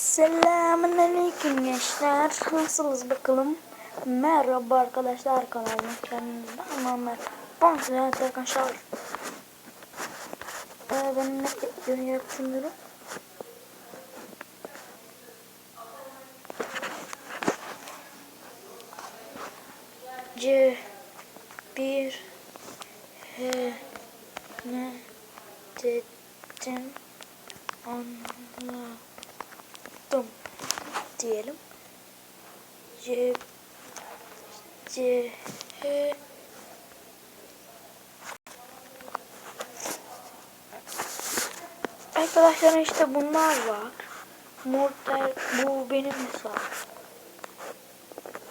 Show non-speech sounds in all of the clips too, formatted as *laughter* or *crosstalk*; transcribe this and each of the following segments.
Selamünaleyküm gençler. Nasılsınız bakalım? Merhaba arkadaşlar kanalıma kendinizden ama merhaba. Ben size arkadaşlar. Ee, ben ne yapıyorum yapıyorum. C bir H ne dedim anladım diyelim. C C H Arkadaşlar işte bunlar var. Mortal bu benim hesap.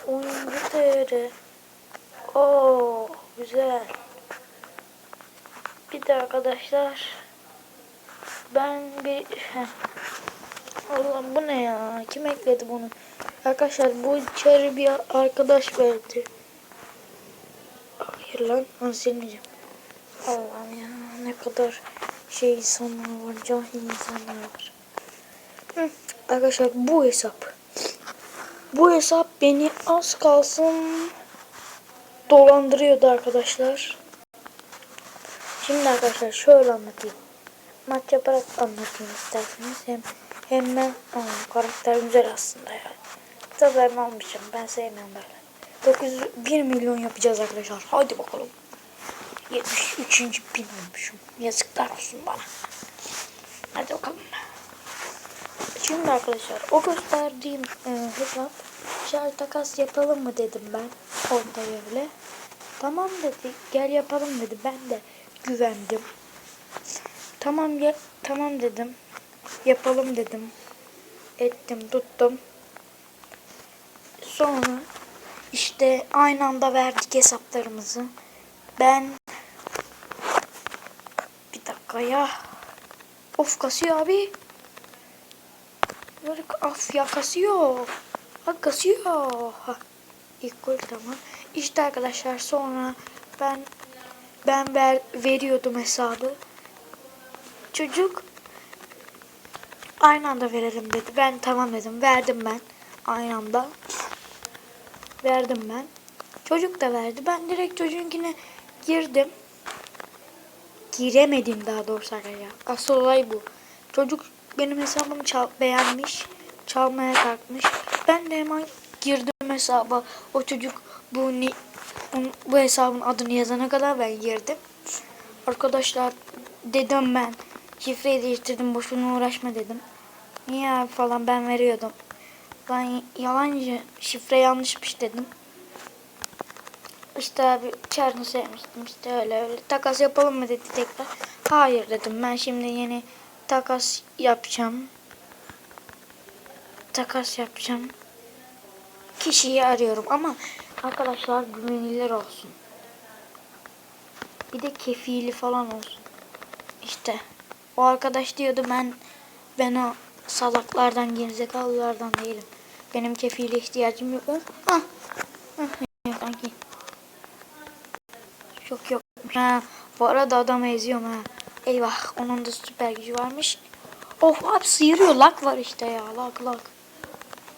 Oyuncu TR. Oo güzel. Bir de arkadaşlar ben bir *laughs* Heh. Allah'ım bu ne ya? Kim ekledi bunu? Arkadaşlar bu içeri bir arkadaş verdi. Hayır lan. Onu silmeyeceğim. Allah'ım ya ne kadar şey insanlar var. Cahil insanlar var. Hı. Arkadaşlar bu hesap. Bu hesap beni az kalsın dolandırıyordu arkadaşlar. Şimdi arkadaşlar şöyle anlatayım. Maç yaparak anlatayım isterseniz. Hem hemen Aa, karakter güzel aslında ya. Tabii ben almışım. Ben sevmiyorum böyle. 901 milyon yapacağız arkadaşlar. Hadi bakalım. 73. bin olmuşum. Yazıklar olsun bana. Hadi bakalım. Şimdi arkadaşlar o gösterdiğim e, hesap şarj takas yapalım mı dedim ben. Orada böyle. Tamam dedi. Gel yapalım dedi. Ben de güvendim. Tamam ya tamam dedim. Yapalım dedim. Ettim, tuttum. Sonra işte aynı anda verdik hesaplarımızı. Ben bir dakika ya. Of kasıyor abi. Böyle af ya kasıyor. Ha kasıyor. Ha. İlk gol tamam. İşte arkadaşlar sonra ben ben ver, veriyordum hesabı. Çocuk aynı anda verelim dedi. Ben tamam dedim. Verdim ben. Aynı anda. Verdim ben. Çocuk da verdi. Ben direkt çocuğunkine girdim. Giremedim daha doğrusu arkadaşlar. Asıl olay bu. Çocuk benim hesabımı çal beğenmiş. Çalmaya kalkmış. Ben de hemen girdim hesaba. O çocuk bu ni bu hesabın adını yazana kadar ben girdim. Arkadaşlar dedim ben. Şifreyi değiştirdim boşuna uğraşma dedim. Niye abi falan ben veriyordum. Ben yalancı şifre yanlışmış dedim. İşte abi çarını sevmiştim işte öyle öyle. Takas yapalım mı dedi tekrar. Hayır dedim ben şimdi yeni takas yapacağım. Takas yapacağım. Kişiyi arıyorum ama arkadaşlar güvenilir olsun. Bir de kefili falan olsun. İşte o arkadaş diyordu ben ben o salaklardan gerizekalılardan değilim. Benim kefile ihtiyacım yok. Ah. Ah. Sanki. Çok yok. Ha, bu arada adamı eziyorum ha. Eyvah onun da süper gücü varmış. Of abi sıyırıyor. Lak var işte ya. Lak lak.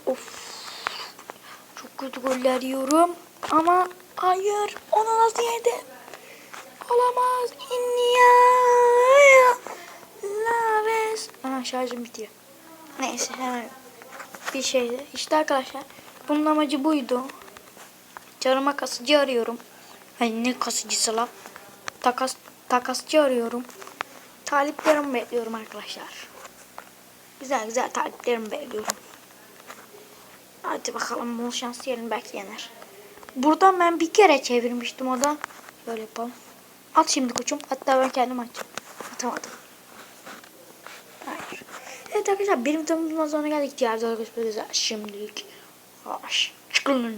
Of. Çok kötü goller yiyorum. Ama hayır. Onu nasıl yedim? Olamaz. İnniya. Aha şarjım bitiyor. Neyse hemen bir şeydi. İşte arkadaşlar bunun amacı buydu. Canıma kasıcı arıyorum. Ay ne kasıcısı lan. Takas, takasçı arıyorum. Taliplerimi bekliyorum arkadaşlar. Güzel güzel taliplerimi bekliyorum. Hadi bakalım bol şans diyelim belki yener. Buradan ben bir kere çevirmiştim o da. Böyle yapalım. At şimdi koçum. Hatta ben kendim açacağım. Atamadım. Evet arkadaşlar benim tanımımdan sonra geldik. Diğer görüşmek üzere. Şimdilik. Hoş. Çıkın.